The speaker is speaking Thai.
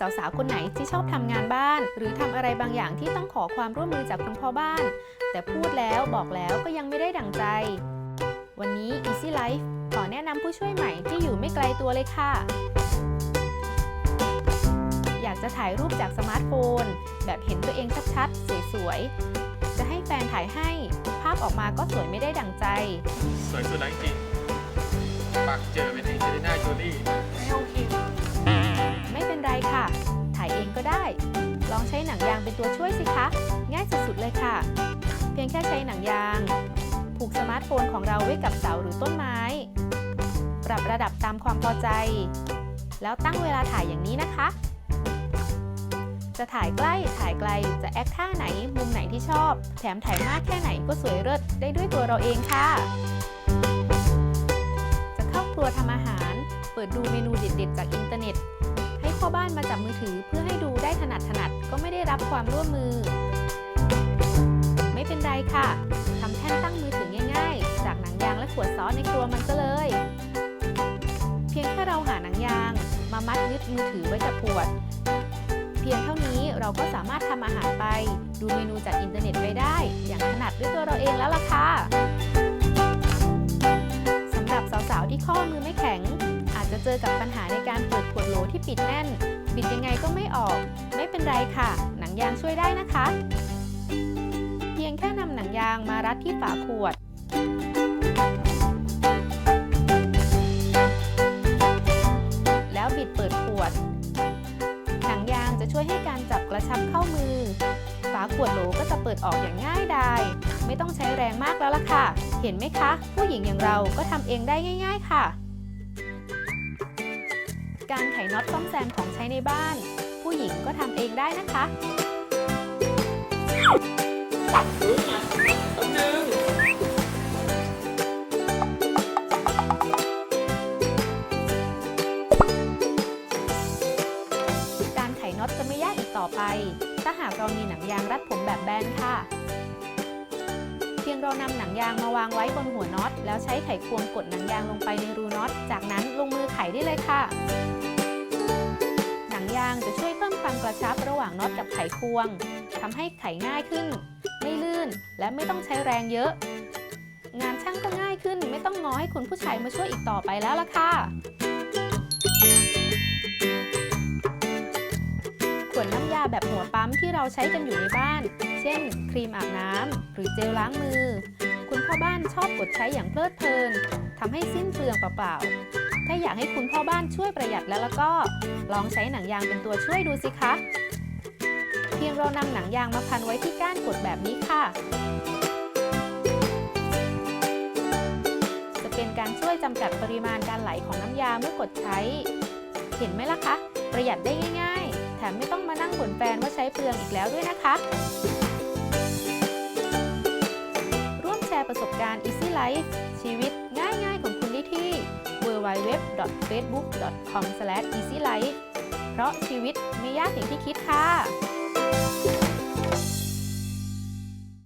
สาวๆ คนไหนที่ชอบทำงานบ้าน หรือทำอะไรบางอย่างที่ต้องขอความร่วมมือจากคุณพ่อบ้าน แต่พูดแล้วบอกแล้วก็ยังไม่ได้ดั่งใจ วันนี้ Easy Life ขอแนะนำผู้ช่วยใหม่ที่อยู่ไม่ไกลตัวเลยค่ะ อยากจะถ่ายรูปจากสมาร์ทโฟน แบบเห็นตัวเองชัดๆ สวยๆ จะให้แฟนถ่ายให้ ภาพออกมาก็สวยไม่ได้ดั่งใจ สวยสุดแล้วจริงปากเจอเป็นเองเจลิน่าโจลี่ ก็ได้ ลองใช้หนังยางเป็นตัวช่วยสิคะ ง่ายสุดๆเลยค่ะ เพียงแค่ใช้หนังยาง ผูกสมาร์ทโฟนของเราไว้กับเสาหรือต้นไม้ ปรับระดับตามความพอใจ แล้วตั้งเวลาถ่ายอย่างนี้นะคะ จะถ่ายใกล้ถ่ายไกลจะแอคท่าไหนมุมไหนที่ชอบ แถมถ่ายมากแค่ไหนก็สวยเลิศได้ด้วยตัวเราเองค่ะ จะเข้าครัวทำอาหาร เปิดดูเมนูเด็ดๆจากอินเทอร์เน็ต พ่อบ้านมาจับมือถือเพื่อให้ดูได้ถนัดถนัดก็ไม่ได้รับความร่วมมือ ไม่เป็นไรค่ะทำแท่นตั้งมือถือง่ายๆ จากหนังยางและขวดซอสในครัวมันก็เลย เพียงแค่เราหาหนังยาง มามัดยึดมือถือไว้กับขวด เพียงเท่านี้เราก็สามารถทำอาหารไป ดูเมนูจากอินเทอร์เน็ตไปได้ อย่างถนัดด้วยตัวเราเองแล้วล่ะค่ะสำหรับสาวๆที่ข้อมือไม่แข็ง อาจจะเจอกับปัญหาในการเปิด ที่ปิดแน่น บิดยังไงก็ไม่ออก ไม่เป็นไรค่ะ หนังยางช่วยได้นะคะ เพียงแค่นำหนังยางมารัดที่ฝาขวดแล้วบิดเปิดขวด หนังยางจะช่วยให้การจับกระชับเข้ามือ ฝาขวดโหลก็จะเปิดออกอย่างง่ายดาย ไม่ต้องใช้แรงมากแล้วล่ะค่ะ เห็นไหมคะ ผู้หญิงอย่างเราก็ทำเองได้ง่าย ๆ ค่ะ การไขน็อตซ่อมแซมของใช้ในบ้าน ผู้หญิงก็ทำเองได้นะคะการไขน็อตจะไม่ยากอีกต่อไป ถ้าหากเรามีหนังยางรัดผมแบบแบนค่ะ เพียงเรานำหนังยางมาวางไว้บนหัวน็อต แล้วใช้ไขควงกดหนังยางลงไปในรูน็อต จากนั้นลงมือไขได้เลยค่ะ ยางจะช่วยเพิ่มความกระชับระหว่างน็อตกับไขควงทำให้ไขง่ายขึ้น ไม่ลื่นและไม่ต้องใช้แรงเยอะ งานช่างก็ง่ายขึ้นไม่ต้องง้อให้คุณผู้ชายมาช่วยอีกต่อไปแล้วล่ะค่ะขวดน้ำยาแบบหัวปั๊มที่เราใช้กันอยู่ในบ้าน เช่น ครีมอาบน้ำหรือเจลล้างมือ คุณพ่อบ้านชอบกดใช้อย่างเพลิดเพลินทำให้สิ้นเปลืองเปล่าๆ ถ้าอยากให้คุณพ่อบ้านช่วยประหยัดแล้วแล้วก็ลองใช้หนังยางเป็นตัวช่วยดูสิคะ เพียงเรานำหนังยางมาพันไว้ที่ก้านกดแบบนี้ค่ะ จะเป็นการช่วยจำกัดปริมาณการไหลของน้ำยาเมื่อกดใช้ เห็นไหมล่ะคะ ประหยัดได้ง่ายๆ แถมไม่ต้องมานั่งบ่นแฟนว่าใช้เปลืองอีกแล้วด้วยนะคะร่วมแชร์ประสบการณ์ Easy Life ชีวิต www.facebook.com/easylife เพราะชีวิตไม่ยากอย่างที่คิดค่ะ